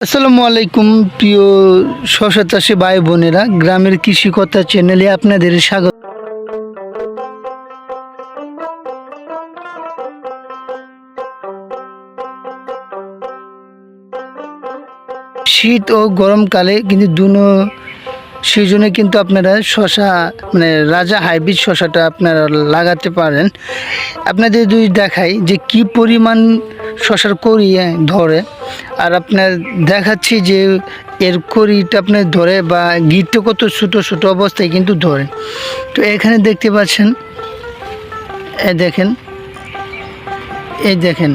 আসসালামু আলাইকুম, প্রিয় শশা চাষি ভাই বোনেরা, গ্রামের কৃষি কথা চ্যানেলে আপনাদের স্বাগত। শীত ও গরমকালে কিন্তু দুনো সিজনে কিন্তু আপনারা শশা মানে রাজা হাইব্রিড শশাটা আপনারা লাগাতে পারেন। আপনাদের যদি দেখাই যে কি পরিমাণ শশার করি ধরে, আর আপনার দেখাচ্ছি যে এর করিটা আপনার ধরে বা গিটটা কত ছোটো ছোটো অবস্থায় কিন্তু ধরে। তো এখানে দেখতে পাচ্ছেন, এ দেখেন এই দেখেন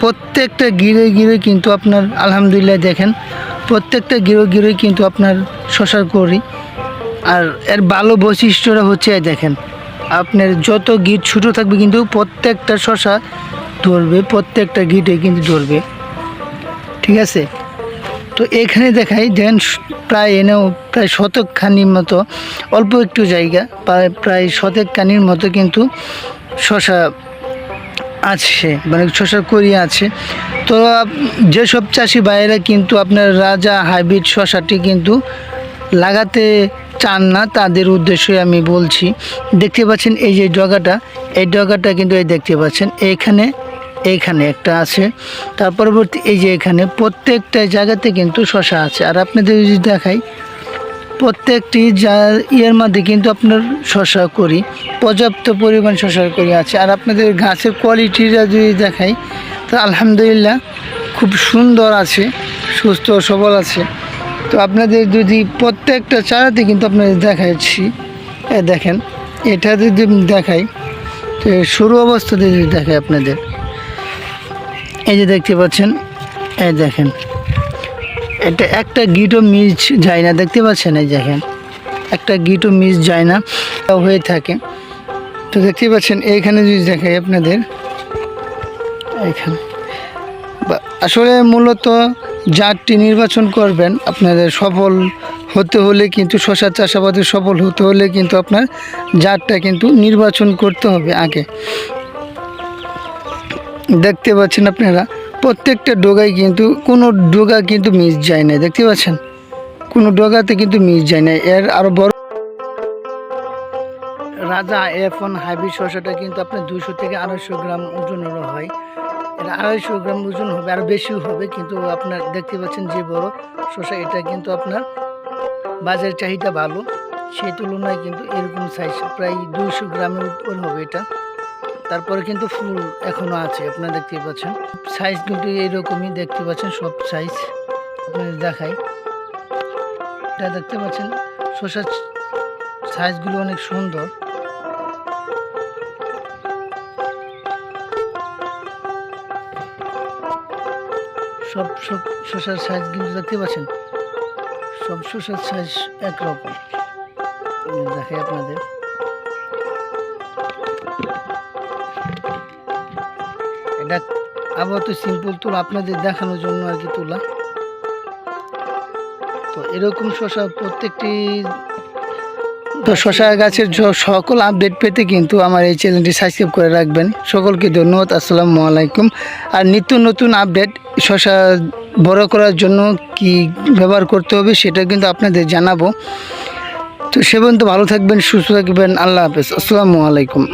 প্রত্যেকটা গিরে গিরে কিন্তু আপনার, আলহামদুলিল্লাহ দেখেন, প্রত্যেকটা গিরো গিরে কিন্তু আপনার শশার করি। আর এর ভালো বৈশিষ্ট্যটা হচ্ছে দেখেন, আপনার যত গিট ছোটো থাকবে কিন্তু প্রত্যেকটা শশা ধরবে, প্রত্যেকটা গিটে কিন্তু ধরবে। ঠিক আছে? তো এখানে দেখাই, দেন প্রায় এনেও প্রায় শতক খানির মতো, অল্প একটু জায়গা, প্রায় প্রায় শতক খানির মতো কিন্তু শশা আছে মানে শশার করি আছে। তো যেসব চাষি ভাইয়েরা কিন্তু আপনার রাজা হাইব্রিড শশাটি কিন্তু লাগাতে চান না, তাদের উদ্দেশ্যে আমি বলছি। দেখতে পাচ্ছেন এই যে ডগাটা, এই ডগাটা কিন্তু এই দেখতে পাচ্ছেন, এইখানে এইখানে একটা আছে। তার পরবর্তী এই যে এখানে প্রত্যেকটা জায়গাতে কিন্তু শশা আছে। আর আপনাদের যদি দেখাই প্রত্যেকটি যা ইয়ের মধ্যে কিন্তু আপনার শশা করি, পর্যাপ্ত পরিমাণ শশার করি আছে। আর আপনাদের গাছের কোয়ালিটিটা যদি দেখাই, তো আলহামদুলিল্লাহ খুব সুন্দর আছে, সুস্থ সবল আছে। তো আপনাদের যদি প্রত্যেকটা চারাতে কিন্তু আপনাদের দেখাচ্ছি দেখেন, এটা যদি দেখাই, তো শুরু অবস্থাতে যদি দেখাই আপনাদের, এই যে দেখতে পাচ্ছেন, এই দেখেন এটা একটা গিটও মিস যায় না, দেখতে পাচ্ছেন এই দেখেন। একটা গিটও মিস যায় না হয়ে থাকে। তো দেখতে পাচ্ছেন, এইখানে যদি দেখাই আপনাদের, এইখানে। বা- আসলে মূলত জাতটি নির্বাচন করবেন, আপনাদের সফল হতে হলে কিন্তু শশা চাষাবাদে সফল হতে হলে কিন্তু আপনার জাতটা কিন্তু নির্বাচন করতে হবে আগে। দেখতে পাচ্ছেন আপনারা প্রত্যেকটা ডোগায় কিন্তু, কোনো ডোগা কিন্তু মিস যায় না, দেখতে পাচ্ছেন? কোনো ডোগাতে কিন্তু মিস যায় না। এর আরও বড় রাজা এফ ওয়ান হাইব্রিড শসাটা কিন্তু আপনার দুশো থেকে আড়াইশো গ্রাম ওজনেরও হয়। এটা আড়াইশো গ্রাম ওজন হবে আরও বেশিও হবে, কিন্তু আপনার দেখতে পাচ্ছেন যে বড় শসা, এটা কিন্তু আপনার বাজার চাহিদা ভালো। সেই তুলনায় কিন্তু এরকম সাইজ প্রায় দুইশো গ্রামের উপর হবে এটা। তারপরে কিন্তু ফুল এখনও আছে, আপনারা দেখতে পাচ্ছেন। সাইজ কিন্তু এইরকমই দেখতে পাচ্ছেন, সব সাইজ আপনাদের দেখাই। এটা দেখতে পাচ্ছেন, শসার সাইজগুলো অনেক সুন্দর। সব সব শসার সাইজ কিন্তু দেখতে পাচ্ছেন, সব শসার সাইজ একরকম। দেখাই আপনাদের। এটা আবার তো সিম্পল তোলা আপনাদের দেখানোর জন্য আর কি তোলা। তো এরকম শশা প্রত্যেকটি তো শশা গাছের সকল আপডেট পেতে কিন্তু আমার এই চ্যানেলটি সাবস্ক্রাইব করে রাখবেন। সকলকে ধন্যবাদ, আসসালামু আলাইকুম। আর নিত্য নতুন আপডেট শশা বড় করার জন্য কি ব্যবহার করতে হবে সেটা কিন্তু আপনাদের জানাব। তো সে পর্যন্ত ভালো থাকবেন, সুস্থ থাকবেন, আল্লাহ হাফেজ, আসসালামু আলাইকুম।